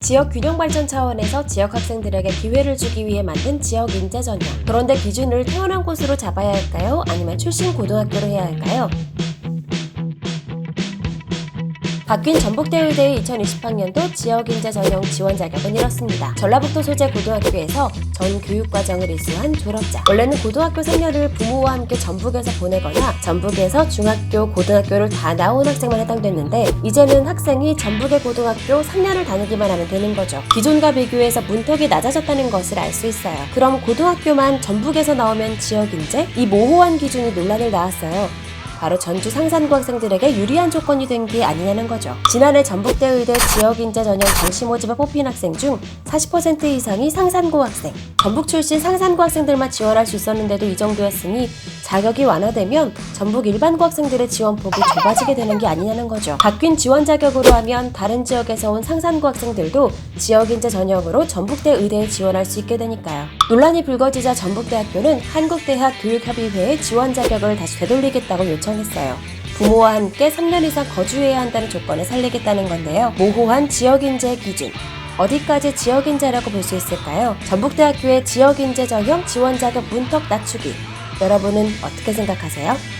지역 균형 발전 차원에서 지역 학생들에게 기회를 주기 위해 만든 지역 인재 전형. 그런데 기준을 태어난 곳으로 잡아야 할까요? 아니면 출신 고등학교로 해야 할까요? 바뀐 전북대의대의 2020학년도 지역인재 전형 지원 자격은 이렇습니다. 전라북도 소재 고등학교에서 전 교육과정을 이수한 졸업자. 원래는 고등학교 3년을 부모와 함께 전북에서 보내거나 전북에서 중학교, 고등학교를 다 나온 학생만 해당됐는데 이제는 학생이 전북의 고등학교 3년을 다니기만 하면 되는 거죠. 기존과 비교해서 문턱이 낮아졌다는 것을 알 수 있어요. 그럼 고등학교만 전북에서 나오면 지역인재? 이 모호한 기준이 논란을 낳았어요. 바로 전주 상산고 학생들에게 유리한 조건이 된 게 아니냐는 거죠. 지난해 전북대 의대 지역인재 전형 당시 모집에 뽑힌 학생 중 40% 이상이 상산고 학생. 전북 출신 상산고 학생들만 지원할 수 있었는데도 이 정도였으니 자격이 완화되면 전북 일반고 학생들의 지원폭이 좁아지게 되는 게 아니냐는 거죠. 바뀐 지원 자격으로 하면 다른 지역에서 온 상산고 학생들도 지역인재 전형으로 전북대 의대에 지원할 수 있게 되니까요. 논란이 불거지자 전북대학교는 한국대학 교육협의회에 지원 자격을 다시 되돌리겠다고 요청했어요. 부모와 함께 3년 이상 거주해야 한다는 조건을 살리겠다는 건데요. 모호한 지역인재 기준. 어디까지 지역인재라고 볼 수 있을까요? 전북대학교의 지역인재 전형 지원 자격 문턱 낮추기. 여러분은 어떻게 생각하세요?